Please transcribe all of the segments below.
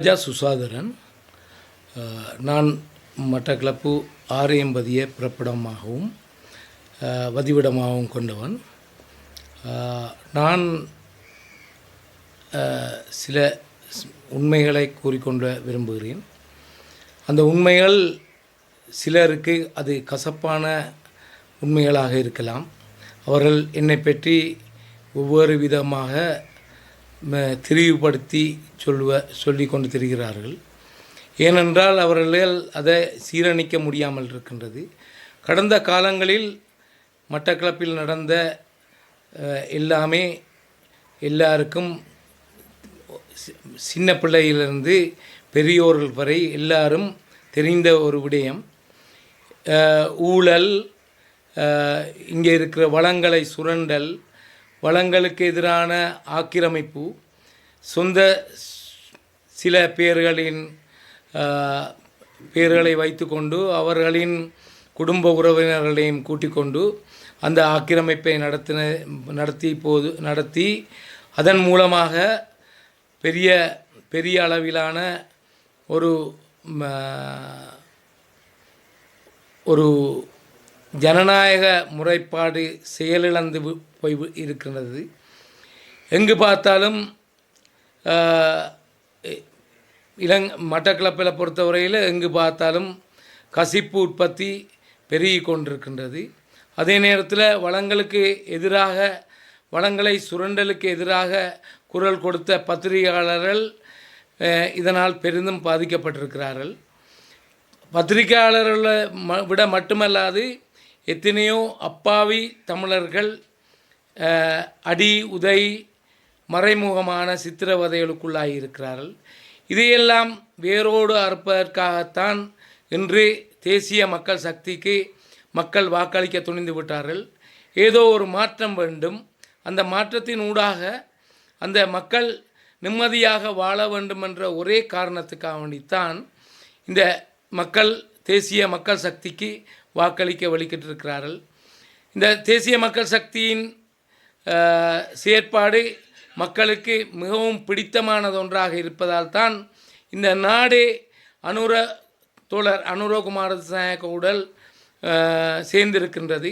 ராஜா சுசாதரன் நான் மட்டக்களப்பு ஆரியம்பதிய பிறப்பிடமாகவும் வதிவிடமாகவும் கொண்டவன். நான் சில உண்மைகளை கூறிக்கொண்டு விரும்புகிறேன். அந்த உண்மைகள் சிலருக்கு அது கசப்பான உண்மைகளாக இருக்கலாம். அவர்கள் என்னை பற்றி ஒவ்வொரு விதமாக தெளிவுபடுத்தி சொல்வ சொல்லுவ சொல்லி கொண்டு திரிகிறார்கள். ஏனென்றால் அவர்களால் அதை சீரணிக்க முடியாமல் இருக்கின்றது. கடந்த காலங்களில் மட்டக்களப்பில் நடந்த எல்லாமே எல்லாருக்கும் சின்ன பிள்ளையிலிருந்து பெரியோர்கள் வரை எல்லாரும் தெரிந்த ஒரு விடயம். ஊழல் இங்கே இருக்கிற வளங்களை சுரண்டல் வளங்களுக்கு எதிரான ஆக்கிரமிப்பு சொந்த சில பேர்களின் பேர்களை வைத்துக்கொண்டு அவர்களின் குடும்ப உறவினர்களையும் கூட்டிக்கொண்டு அந்த ஆக்கிரமிப்பை நடத்தின நடத்தி போது நடத்தி அதன் மூலமாக பெரிய பெரிய அளவிலான ஒரு ம, ஒரு ஜனநாயக முறைப்பாடு செயலிழந்து போய் இருக்கின்றது. எங்கு பார்த்தாலும் இளங் மட்டக்களப்பில் பொறுத்தவரையில் எங்கு பார்த்தாலும் கசிப்பு உற்பத்தி பெருகி கொண்டிருக்கின்றது. அதே நேரத்தில் வளங்களுக்கு எதிராக வளங்களை சுரண்டலுக்கு எதிராக குரல் கொடுத்த பத்திரிகையாளர்கள் இதனால் பெரிதும் பாதிக்கப்பட்டிருக்கிறார்கள். பத்திரிகையாளர்களை ம விட மட்டுமல்லாது எத்தனையோ அப்பாவி தமிழர்கள் அடி உதை மறைமுகமான சித்திரவதைகளுக்குள்ளாகி இருக்கிறார்கள். இதையெல்லாம் வேரோடு அறுப்பதற்காகத்தான் இன்று தேசிய மக்கள் சக்திக்கு மக்கள் வாக்களிக்க துணிந்து விட்டார்கள். ஏதோ ஒரு மாற்றம் வேண்டும். அந்த மாற்றத்தின் ஊடாக அந்த மக்கள் நிம்மதியாக வாழ வேண்டும் என்ற ஒரே காரணத்துக்காக வேண்டித்தான் இந்த மக்கள் தேசிய மக்கள் சக்திக்கு வாக்களிக்க வழிகிட்டிருக்கிறார்கள் இந்த தேசிய மக்கள் சக்தியின் செயற்பாடு மக்களுக்கு மிகவும் பிடித்தமானது ஒன்றாக இருப்பதால் தான் இந்த நாடே அனுர தோழர் அனுரகுமார நாயக்க உடல் சேர்ந்திருக்கின்றது.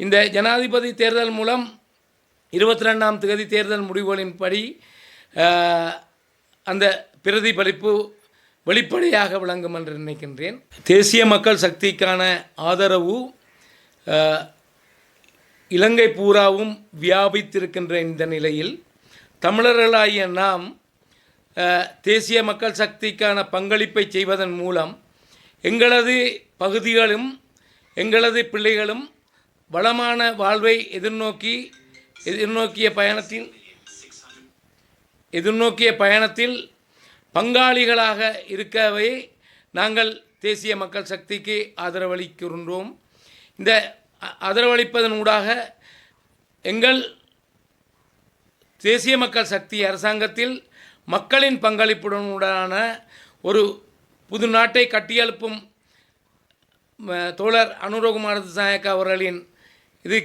இந்த ஜனாதிபதி தேர்தல் மூலம் இருபத்தி ரெண்டாம் தேதி தேர்தல் முடிவுகளின்படி அந்த பிரதிபலிப்பு வெளிப்படையாக விளங்கும் என்று நினைக்கின்றேன். தேசிய மக்கள் சக்திக்கான ஆதரவு இலங்கை பூராவும் வியாபித்திருக்கின்ற இந்த நிலையில் தமிழர்களாகிய நாம் தேசிய மக்கள் சக்திக்கான பங்களிப்பை செய்வதன் மூலம் எங்களது பகுதிகளும் எங்களது பிள்ளைகளும் வளமான வாழ்வை எதிர்நோக்கி எதிர்நோக்கிய பயணத்தில் எதிர்நோக்கிய பயணத்தில் பங்காளிகளாக இருக்கவே நாங்கள் தேசிய மக்கள் சக்திக்கு ஆதரவளிக்கின்றோம். இந்த ஆதரவளிப்பதன் ஊடாக எங்கள் தேசிய மக்கள் சக்தி அரசாங்கத்தில் மக்களின் பங்களிப்புடனான ஒரு புது நாட்டை கட்டியெழுப்பும் தோழர் அனுரகுமார நாயக் அவர்களின் இது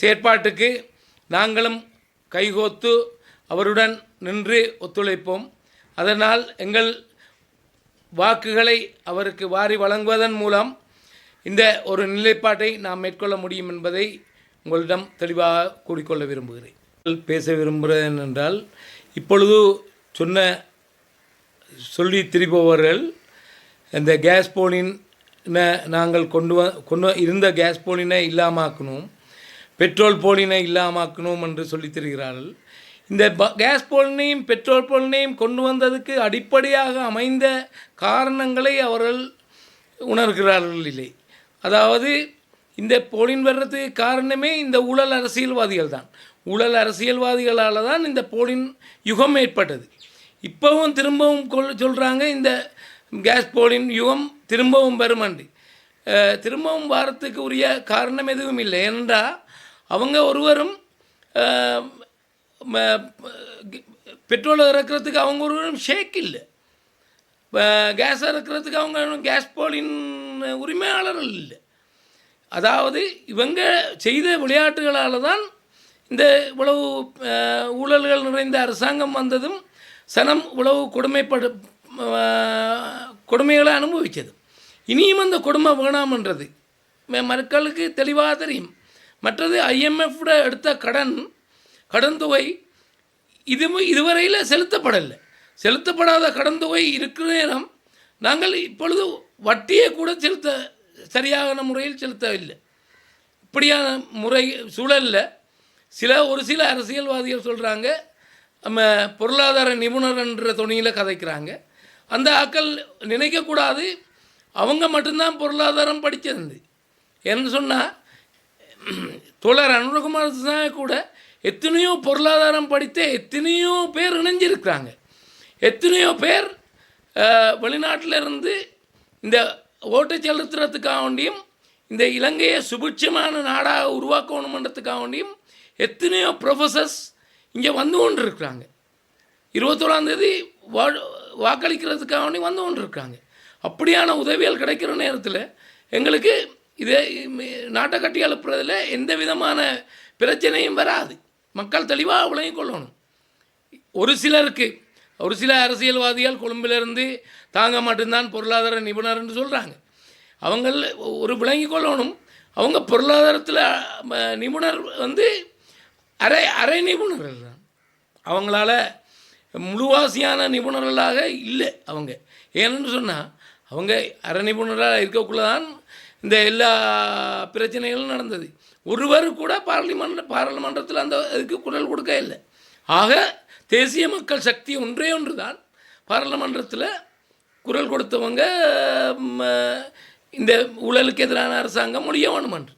செயற்பாட்டுக்கு நாங்களும் கைகோத்து அவருடன் நின்று ஒத்துழைப்போம். அதனால் எங்கள் வாக்குகளை அவருக்கு வாரி வழங்குவதன் மூலம் இந்த ஒரு நிலைப்பாட்டை நாம் மேற்கொள்ள முடியும் என்பதை உங்களிடம் தெளிவாக கூறிக்கொள்ள விரும்புகிறேன். பேச விரும்புகிறேன் என்றால் இப்பொழுது சொன்ன சொல்லி திரிபவர்கள் இந்த கேஸ் போலின் நாங்கள் கொண்டு வ கொண்டு இருந்த கேஸ் போலினை இல்லாமாக்கணும் பெட்ரோல் போலினை இல்லாமாக்கணும் என்று சொல்லித் தருகிறார்கள். இந்த ப கேஸ் போலினையும் பெட்ரோல் போலினையும் கொண்டு வந்ததுக்கு அடிப்படையாக அமைந்த காரணங்களை அவர்கள் உணர்கிறார்கள் இல்லை. அதாவது இந்த போலின் வர்றதுக்கு காரணமே இந்த ஊழல் அரசியல்வாதிகள் தான் ஊழல் அரசியல்வாதிகளால் தான் இந்த போலின் யுகம் ஏற்பட்டது. இப்போவும் திரும்பவும் கொல் சொல்கிறாங்க இந்த கேஸ் போலின் யுகம் திரும்பவும் வருமண்டு திரும்பவும் வாரத்துக்கு உரிய காரணம் எதுவும் இல்லை. ஏனென்றால் அவங்க ஒருவரும் பெட்ரோல் இறக்குறதுக்கு அவங்க ஒரு ஷேக் இல்லை. இப்போ கேஸ் இறக்குறதுக்கு அவங்க கேஸ் போலின் உரிமையாளர்கள் இல்லை. அதாவது இவங்க செய்த விளையாட்டுகளால் தான் இந்த இவ்வளவு ஊழல்கள் நிறைந்த அரசாங்கம் வந்ததும் சனம் இவ்வளவு கொடுமைப்படு கொடுமைகளை அனுபவித்தது இனியும் அந்த கொடுமை வேணாமன்றது. மக்களுக்கு தெளிவாக தெரியும். மற்றது ஐஎம்எஃப்ட எடுத்த கடன் கடன்தொகை இது இதுவரையில் செலுத்தப்படலை. செலுத்தப்படாத கடன்தொகை இருக்கிற நேரம் நாங்கள் இப்பொழுது வட்டியை கூட செலுத்த சரியான முறையில் செலுத்தவில்லை. இப்படியான முறை சூழலில் சில ஒரு சில அரசியல்வாதிகள் சொல்கிறாங்க நம்ம பொருளாதார நிபுணர் என்ற துணியில் கதைக்கிறாங்க. அந்த ஆக்கள் நினைக்கக்கூடாது அவங்க மட்டும்தான் பொருளாதாரம் படித்தது ஏன்னு சொன்னால் தோழர் அனுரகுமார் தான் கூட எத்தனையோ பொருளாதாரம் படித்த எத்தனையோ பேர் இணைஞ்சிருக்கிறாங்க. எத்தனையோ பேர் வெளிநாட்டில் இருந்து இந்த ஓட்டை செலுத்துறதுக்காக வேண்டியும் இந்த இலங்கையை சுபிட்சமான நாடாக உருவாக்கணுமன்றதுக்காக வேண்டியும் எத்தனையோ ப்ரொஃபஸர்ஸ் இங்கே வந்து கொண்டு இருக்கிறாங்க இருபத்தோராந்தேதி வா வாக்களிக்கிறதுக்காக வேண்டி வந்து கொண்டு இருக்காங்க அப்படியான உதவிகள் கிடைக்கிற நேரத்தில் எங்களுக்கு இதே நாட்டை கட்டி எழுப்புறதில் எந்த விதமான பிரச்சனையும் வராது. மக்கள் தெளிவாக அவளையும் கொள்ளணும். ஒரு சிலருக்கு ஒரு சில அரசியல்வாதிகள் கொழும்பிலிருந்து தாங்க மட்டும்தான் பொருளாதார நிபுணர் என்று சொல்கிறாங்க அவங்க ஒரு விளங்கி கொள்ளணும். அவங்க பொருளாதாரத்தில் நிபுணர் வந்து அரை அரை நிபுணர்கள் தான். அவங்களால முழுவாசியான நிபுணர்களாக இல்லை அவங்க. ஏன்னு சொன்னால் அவங்க அரை நிபுணராக இருக்கக்குள்ள தான் இந்த எல்லா பிரச்சனைகளும் நடந்தது. ஒருவர் கூட பார்லிமெண்ட் பாராளுமன்றத்தில் அந்த இதுக்கு குரல் கொடுக்க இல்லை. ஆக தேசிய மக்கள் சக்தி ஒன்றே ஒன்று தான் பாராளுமன்றத்தில் குரல் கொடுத்தவங்க இந்த ஊழலுக்கு எதிரான அரசாங்கம் முடிய வேணுமன்று